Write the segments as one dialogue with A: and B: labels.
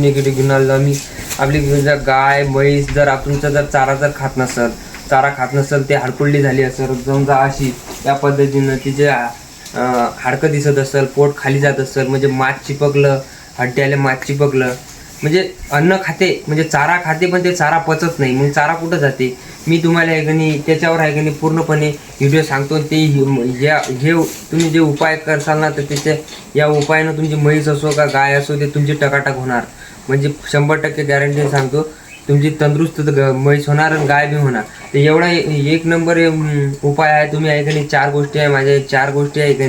A: Negative घेऊन आलो आम्ही. आपली जर गाय म्हैस जर आपणचा जर चारा जर खात नसेल चारा खात नसेल ते हाडकुळली झाली असेल समजा अशी या पद्धतीनं तिचे हाडकं दिसत असेल पोट खाली जात असेल म्हणजे मात चिपकलं हड्ड्याला मात चिपकलं म्हणजे अन्न खाते म्हणजे चारा खाते पण ते चारा पचत नाही. मग चारा कुठं जाते? मी तुम्हाला आहे का त्याच्यावर आहे का पूर्णपणे व्हिडिओ सांगतो ते या हे तुम्ही जे उपाय करसाल ना तर त्याच्या या उपायानं तुमची म्हैस असो का गाय असो ते तुमची टकाटक होणार. म्हणजे शंभर टक्के गॅरंटी सांगतो. तुमची तंदुरुस्त म्हैस होणार आणि गाय बी होणार. तर एवढा एक नंबर उपाय आहे. तुम्ही ऐकणी चार गोष्टी आहे माझ्या चार गोष्टी आहे का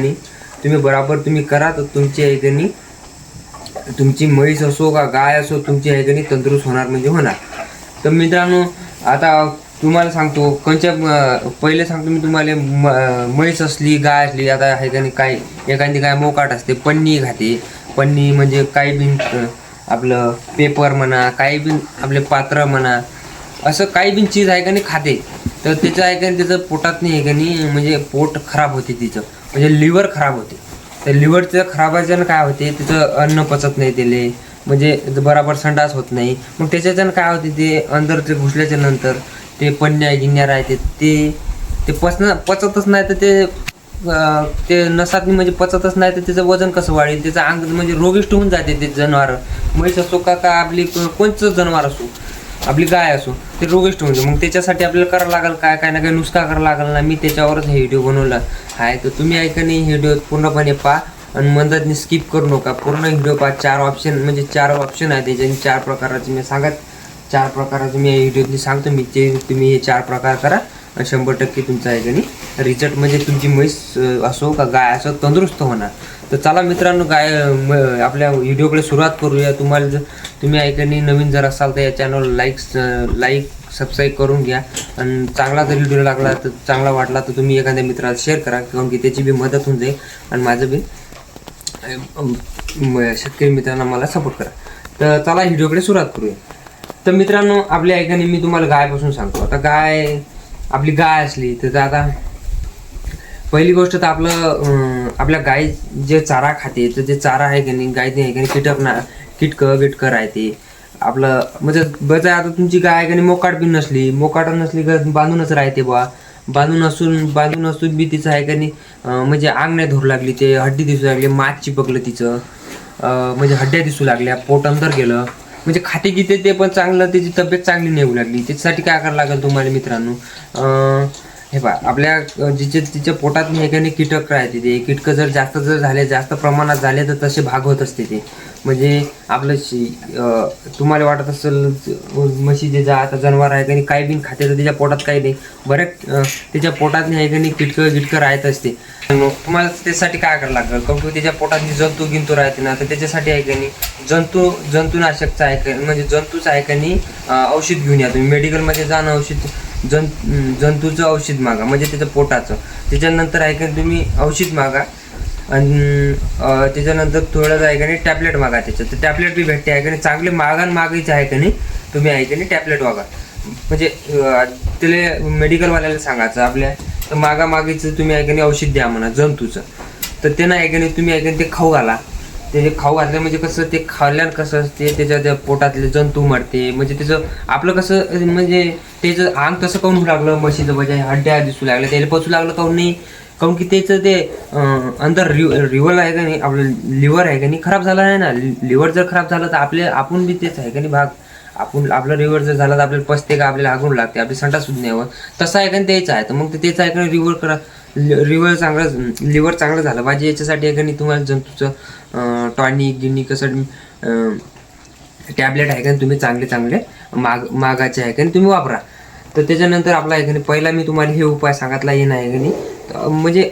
A: तुम्ही बराबर तुम्ही करा. तर तुमची ऐकणी तुमची म्हैस असो का गाय असो तुमची ऐकणी तंदुरुस्त होणार म्हणजे होणार. तर मित्रांनो आता तुम्हाला सांगतो कोणत्या पहिले सांगतो मी तुम्हाला म्हैस असली गाय असली आता ऐकणी काय एखादी गाय मोकाट असते पन्नी खाते पन्नी म्हणजे काही बी आपलं पेपर म्हणा काही बी आपले पात्र म्हणा असं काही बी चीज आहे का नाही खाते. तर त्याचं आहे का नाही त्याचं पोटात नाही आहे का नाही म्हणजे पोट खराब होते तिचं. म्हणजे लिव्हर खराब होते. तर लिव्हरचं खराब व्हायच्यानं काय होते तिचं अन्न पचत नाही त्याले. म्हणजे बराबर संडास होत नाही. मग त्याच्याच्यानं काय होते ते अंदर ते घुसल्याच्या नंतर ते पन्या गिन्या राहते ते ते पचन पचतच नाही तर ते ते नसातनी म्हणजे पचतच नाही तर त्याचं वजन कसं वाढेल? त्याचं अंग म्हणजे रोगिष्ट होऊन जाते ते जनावर. म्हैस असो का का आपली कोणचं जनावर असो आपली गाय असो ते रोगिष्ट होऊन मग त्याच्यासाठी आपल्याला करावं लागेल काय? काय ना काय नुसका करावं लागेल ना. मी त्याच्यावरच हे व्हिडिओ बनवला. आहे तर तुम्ही ऐका नाही हे व्हिडिओ पूर्णपणे पहा आणि मंदातनी स्किप करू नका. पूर्ण व्हिडिओ पहा. चार ऑप्शन म्हणजे चार ऑप्शन आहे त्याच्याने चार प्रकाराचे. मी सांगत चार प्रकाराचे मी या व्हिडिओतनी सांगतो. मी ते तुम्ही हे चार प्रकार करा. शंभर टक्के तुमचा आहे का रिझल्ट म्हणजे तुमची म्हैस असो का गाय असो तंदुरुस्त होणार. तर चला मित्रांनो गाय आपल्या व्हिडिओकडे सुरुवात करूया. तुम्हाला जर तुम्ही ऐकणी नवीन जर असाल तर या चॅनल लाईक लाईक सबस्क्राईब करून घ्या. आणि चांगला जर व्हिडिओ लागला तर चांगला वाटला तर तुम्ही एखाद्या मित्राला शेअर करा कारण की त्याची बी मदत होऊन जाईल आणि माझं बी शेतकरी मित्रांना मला सपोर्ट करा. तर चला व्हिडिओकडे सुरुवात करूया. तर मित्रांनो आपल्या ऐकाने मी तुम्हाला गायपासून सांगतो. आता गाय आपली गाय असली तर आता पहिली गोष्ट तर आपलं आपल्या गाय जे चारा खाते तर जे चारा आहे की नाही गाय ते आहे की नाही कीटक ना किटकं बिटकं राहते. आपलं म्हणजे बचा आता तुमची गाय आहे की नाही मोकाट बी नसली मोकाट नसली का बांधूनच राहते बा बांधून असून बांधून असून बी तिचं आहे का नाही म्हणजे आंग नाही धरू लागली ते हड्डी दिसू लागली मात चिपकलं तिचं. म्हणजे हड्ड्या दिसू लागल्या पोट अंदर गेलं. म्हणजे खाते घेते ते पण चांगलं त्याची तब्येत चांगली नेऊ लागली. त्याच्यासाठी काय करावं लागेल तुम्हाला मित्रांनो? हे पहा आपल्या जिचे तिच्या पोटात एकाने कीटक राहते ते. कीटकं जर जास्त जर झाले जास्त प्रमाणात झाले तर तसे भाग होत असते ते. म्हणजे आपलं तुम्हाला वाटत असेल म्हशी जे जा आता जनावर आहे का काही बिन खाते तर त्याच्या पोटात काही नाही. बऱ्याच तिच्या त्याच्या पोटात नाही आहे गिटकं राहत असते. मग तुम्हाला त्यासाठी काय करावं लागतं? कारण की त्याच्या पोटात जंतू गिंतू राहते ना तर त्याच्यासाठी आहे नाही जंतू जंतुनाशकचं आहे म्हणजे जंतूचं आहे नाही औषध घेऊन या तुम्ही. मेडिकलमध्ये जा ना औषध जं जंतूचं औषध मागा म्हणजे त्याचं पोटाचं. त्याच्यानंतर आहे का तुम्ही औषध मागा आणि त्याच्यानंतर थोडं आहे का नाही टॅबलेट मागा त्याच्यात तर टॅबलेट बी भेटते आहे का नाही? चांगले मागा मागायचं आहे का नाही? तुम्ही आहे का नाही टॅबलेट मागा म्हणजे त्याला मेडिकलवाल्याला सांगायचं आपल्या तर मागा मागायचं तुम्ही आहे का नाही औषध द्या म्हणा जंतूचं. तर त्यांना आहे का नाही तुम्ही आहे का नाही ते खाऊ घाला. ते खाऊ घातलं म्हणजे कसं ते खाल्ल्यानं कसं असते त्याच्या त्या पोटातले जंतू मरते. म्हणजे त्याचं आपलं कसं म्हणजे त्याचं अंग तसं काऊन होऊ लागलं म्हशीचं म्हणजे हड्ड्या दिसू लागल्या त्याला पचू लागलं काऊन नाही? काऊन की त्याचं ते अंदर रिव रिव्हर आहे का नाही आपलं लिव्हर आहे का नाही खराब झालं आहे ना? लिव्हर जर खराब झालं तर आपले आपण बी तेच आहे का नाही भाग? आपण आपलं रिव्हर जर झाला तर आपल्याला पसते का आपल्याला आगून लागते आपली संटा सुद्धा नाही तसं आहे का नाही आहे. तर मग ते त्याचं ऐकणं का रिव्हर करा रिवर चांगलं लिव्हर चांगलं झालं पाहिजे याच्यासाठी ऐकणी तुम्हाला जंतूचं टॉनिक गिनिक कसं टॅबलेट आहे का तुम्ही चांगले चांगले माग मागाचे आहे का तुम्ही वापरा. तर त्याच्यानंतर आपला आहे का नाही पहिला मी तुम्हाला हे उपाय सांगितला येणं आहे का नाही. तर म्हणजे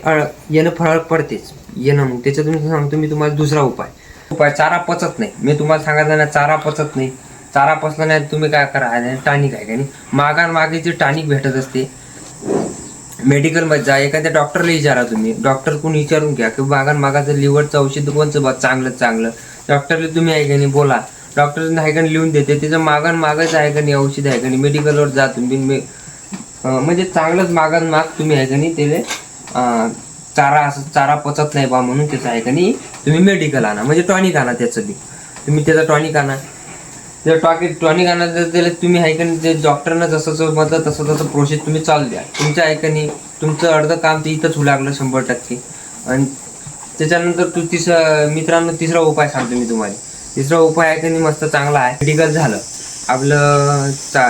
A: येणं फरक पडतेच. येणं मग त्याच्यातून सांगतो मी तुम्हाला दुसरा उपाय. उपाय चारा पचत नाही. मी तुम्हाला सांगितलं ना चारा पचत नाही. चारा पसला नाही तुम्ही काय करा टॉनिक आहे का नाही? मागान मागेची टॉनिक भेटत असते. मेडिकलमध्ये जा एखाद्या डॉक्टरला विचारा तुम्ही. डॉक्टर कोण विचारून घ्या की मागान मागाचं लिव्हरचं औषध कोणचं बा चांगलं चांगलं. डॉक्टरला तुम्ही आहे का नाही बोला. डॉक्टर आहे का नाही लिहून देते त्याचं मागान मागायचं आहे का नाही औषध आहे का नाही मेडिकलवर जा तुम्ही. मे- म्हणजे चांगलंच मागान माग तुम्ही आहे का नाही त्याला चारा असं चारा पचत नाही बा म्हणून त्याचं आहे का नाही तुम्ही मेडिकल आणा. म्हणजे टॉनिक आणा त्याचं बी. तुम्ही त्याचा टॉनिक आणा. जर टॉकिक टॉनिक आणायचं त्याला तुम्ही ऐकणी जे डॉक्टरनं जसं जसं म्हटलं तसं तसं प्रोसेस तुम्ही चालू द्या. तुमच्या ऐकणी तुमचं अर्धं काम ते इथंच होऊ लागलं शंभर टक्के. आणि त्याच्यानंतर तू तिसरा मित्रांनो तिसरा उपाय सांगतो मी तुम्हाला. तिसरा उपाय ऐकणी मस्त चांगला आहे. मेडिकल झालं. आपलं चा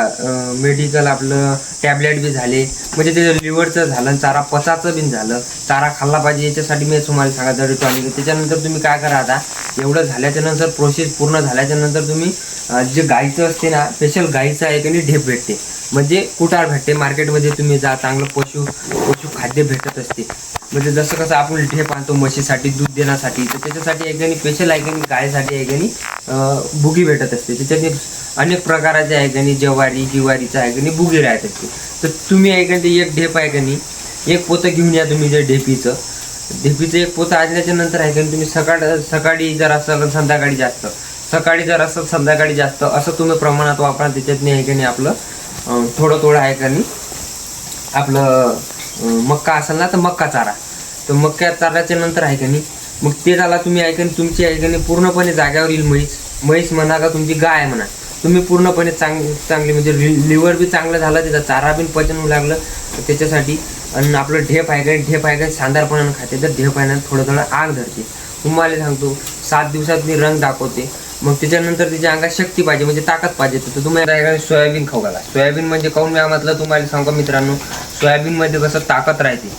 A: मेडिकल आपलं टॅबलेट बी झाले. म्हणजे त्याचं लिव्हरचं झालं चारा पचाचं बी झालं. चारा खाल्ला पाहिजे याच्यासाठी मी तुम्हाला सांगा जरी टॉनिक त्याच्यानंतर तुम्ही काय करा आता एवढं झाल्याच्यानंतर प्रोसेस पूर्ण झाल्याच्यानंतर तुम्ही जे गाईचं असते ना स्पेशल गाईचं आहे की ढेप भेटते. म्हणजे कुटार भेटते? मार्केटमध्ये तुम्ही जा चांगलं पशु पशु खाद्य भेटत असते. म्हणजे जसं कसं आपण ढेप आणतो म्हशीसाठी दूध देण्यासाठी तर त्याच्यासाठी एकजणी स्पेशल ऐकणी गायसाठी आहे बुगी भेटत असते. त्याच्यात अनेक प्रकाराचे ऐकणी ज्वारी जिवारीचं ऐकणी बुगी राहत असते. तर तुम्ही ऐकणी एक ढेप आहे एक पोतं घेऊन या तुम्ही जे ढेपीचं. ढेपीचं एक पोतं आणल्याच्या नंतर ऐकणी तुम्ही सकाळ सकाळी जर असेल संध्याकाळी जास्त. सकाळी जर असेल संध्याकाळी जास्त असं तुम्ही प्रमाणात वापरा. त्याच्यातनी ऐकणी आपलं थोडं थोडं आहे त्यांनी आपलं मक्का असेल ना तर मक्का चारा. तर मक्का चाराच्या नंतर आहे का नाही? मग ते झाला तुम्ही ऐका तुमची ऐका नाही पूर्णपणे जाग्यावर येईल म्हैस. म्हैस म्हणा का तुमची गाय म्हणा. तुम्ही पूर्णपणे चांग चांगली म्हणजे लिव्हर बी चांगलं झालं त्याचा चारा बी पचन होऊ लागलं त्याच्यासाठी आणि आपलं ढेप आहे का ढेप आहे का सांधारपणानं खाते. तर ढेप आहे ना थोडं थोडं आग धरते. तुम्हाला सांगतो सात दिवसात मी रंग दाखवते. मग त्याच्यानंतर तिच्या अंगात शक्ती पाहिजे म्हणजे ताकद पाहिजे. तर तुम्ही सोयाबीन खाऊ घाला. सोयाबीन म्हणजे काऊन मी म्हटलं तुम्हाला सांगा मित्रांनो? सोयाबीनमध्ये कसं ताकद राहते.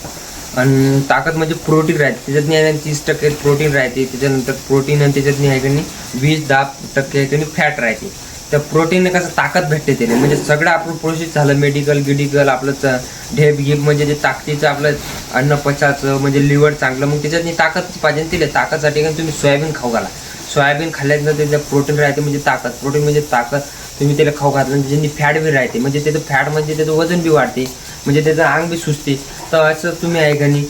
A: आणि ताकद म्हणजे प्रोटीन राहते. त्याच्यात नाही तीस टक्के प्रोटीन राहते. त्याच्यानंतर प्रोटीन आणि त्याच्यात नाही आहे का नाही वीस दहा टक्के आहे फॅट राहते. तर प्रोटीनने कसं ताकद भेटते त्याने म्हणजे सगळं आपलं प्रोसेस झालं मेडिकल गिडिकल आपलं च- ढेप गिप म्हणजे जे ताकदीचं आपलं अन्न पचाचं म्हणजे लिव्हर चांगलं मग त्याच्यात ताकद पाहिजे. तिला ताकदसाठी का तुम्ही सोयाबीन खाऊ घाला. सोयाबीन खाल्ल्यानं त्याचं प्रोटीन राहते म्हणजे ताकद. प्रोटीन म्हणजे ताकद. तुम्ही त्याला खाऊ घातलं म्हणजे त्याच्यानी फॅट बी राहते म्हणजे त्याचं फॅट म्हणजे त्याचं वजन बी वाढते म्हणजे त्याचं अंग बी सुचते तर असं तुम्ही आहे का नाही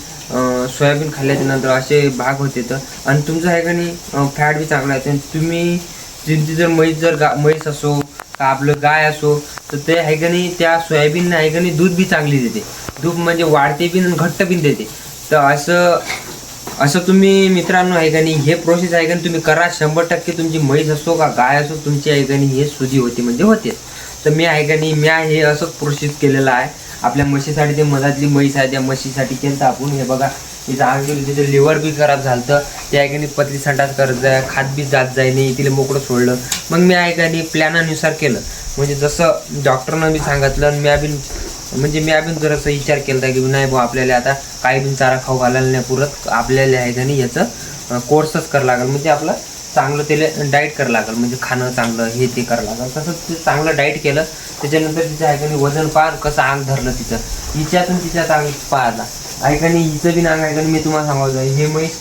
A: सोयाबीन खाल्ल्याच्या नंतर असे भाग होते तर. आणि तुमचं आहे का नाही फॅट बी चांगला आहे. तुम्ही तुमची जर म्हैस जर गा म्हैस असो का आपलं गाय असो तर ते आहे का नाही त्या सोयाबीन आहे का नाही दूध बी चांगली देते. दूध म्हणजे वाढते बी आणि घट्ट बी देते. तर असं असं तुम्ही मित्रांनो आहे का नाही हे प्रोसेस आहे का तुम्ही करा. शंभर टक्के तुमची म्हैस असो का गाय असो तुमची आहे का नाही हे सुजी होते म्हणजे होते. तर मी आहे का नाही हे असंच प्रोसेस केलेलं आहे. आपल्या म्हशीसाठी ते मधातली म्हैस आहे त्या म्हशीसाठी केलं तर आपण. हे बघा तिचं अंग तिचं लिव्हर बी खराब झालं तर ते आहे का नाही पतली संडास करत जाय खात बी जात जाय नाही तिला मोकळं सोडलं. मग मी आहे का नाही प्लॅनानुसार केलं. म्हणजे जसं डॉक्टरनं बी सांगितलं म्या बी म्हणजे मी अजून जरासा विचार केला की नाही भाऊ आपल्याला आता काही बिन चारा खाऊ घालायला नाही पुरत आपल्याला आहे का याचं कोर्सच करावं लागेल. म्हणजे आपलं चांगलं त्याला डाईट करावं लागेल. म्हणजे खाणं चांगलं हे ते करावं लागेल. तसं ते चांगलं डाईट केलं त्याच्यानंतर तिचं आहे वजन पार कसं अंग धरलं तिचं. हिच्यातून तिच्यात अंग पाहला आहे हिचं बी अंग आहे मी तुम्हाला सांगायचं हे म्हैस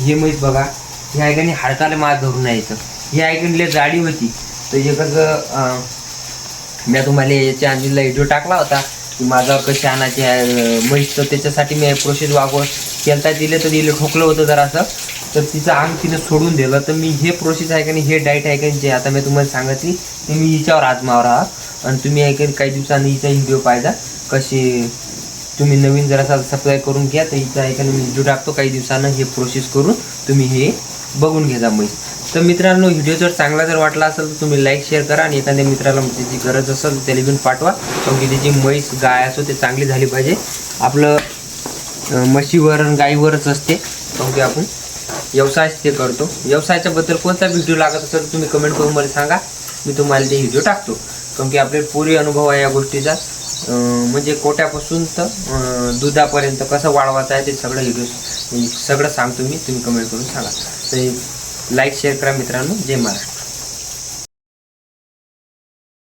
A: हे म्हैस बघा. हे आहे हाडकाला मात धरून यायचं हे ऐकणी लय जाडी होती. तर एकच मी तुम्हाला याच्या आधीला व्हिडिओ टाकला होता की माझ्यावर कशी आणायची आहे म्हैस तर त्याच्यासाठी मी प्रोसेस वागव केलता दिले तर दिले ठोकलं होतं जरासं. तर तिचं अंग तिनं सोडून दिलं. तर मी हे प्रोसेस आहे का नाही हे डाईट आहे का जे आता मी तुम्हाला सांगितली ते मी हिच्यावर आजमावर आहात आणि तुम्ही आहे काही दिवसांनी हिचा व्हिडिओ पाहिजा. कशी तुम्ही नवीन जरासा सबस्क्राईब करून घ्या तर हिचा आहे का मी व्हिडिओ टाकतो. काही दिवसानं हे प्रोसेस करून तुम्ही हे बघून घ्या म्हैस. तर मित्रांनो व्हिडिओ जर चांगला जर वाटला असेल तर तुम्ही लाईक शेअर करा आणि एखाद्या मित्राला म्हणजे त्याची गरज असेल त्याला घेऊन पाठवा. कारण की त्याची म्हैस गाय असो ते चांगली झाली पाहिजे. आपलं म्हशीवर आणि गाईवरच असते. कारण की आपण व्यवसाय ते करतो. व्यवसायाच्या बद्दल कोणता व्हिडिओ लागत असेल तुम्ही कमेंट करून मला सांगा. मी तुम्हाला ते व्हिडिओ टाकतो. कारण की आपले पुरे अनुभव आहे या गोष्टीचा. म्हणजे कोट्यापासून तर दुधापर्यंत कसं वाढवायचं आहे ते सगळं व्हिडिओ म्हणजे सगळं सांगतो मी. तुम्ही कमेंट करून सांगा. तर लाईक शेअर करा मित्रांनो. जय महाराष्ट्र.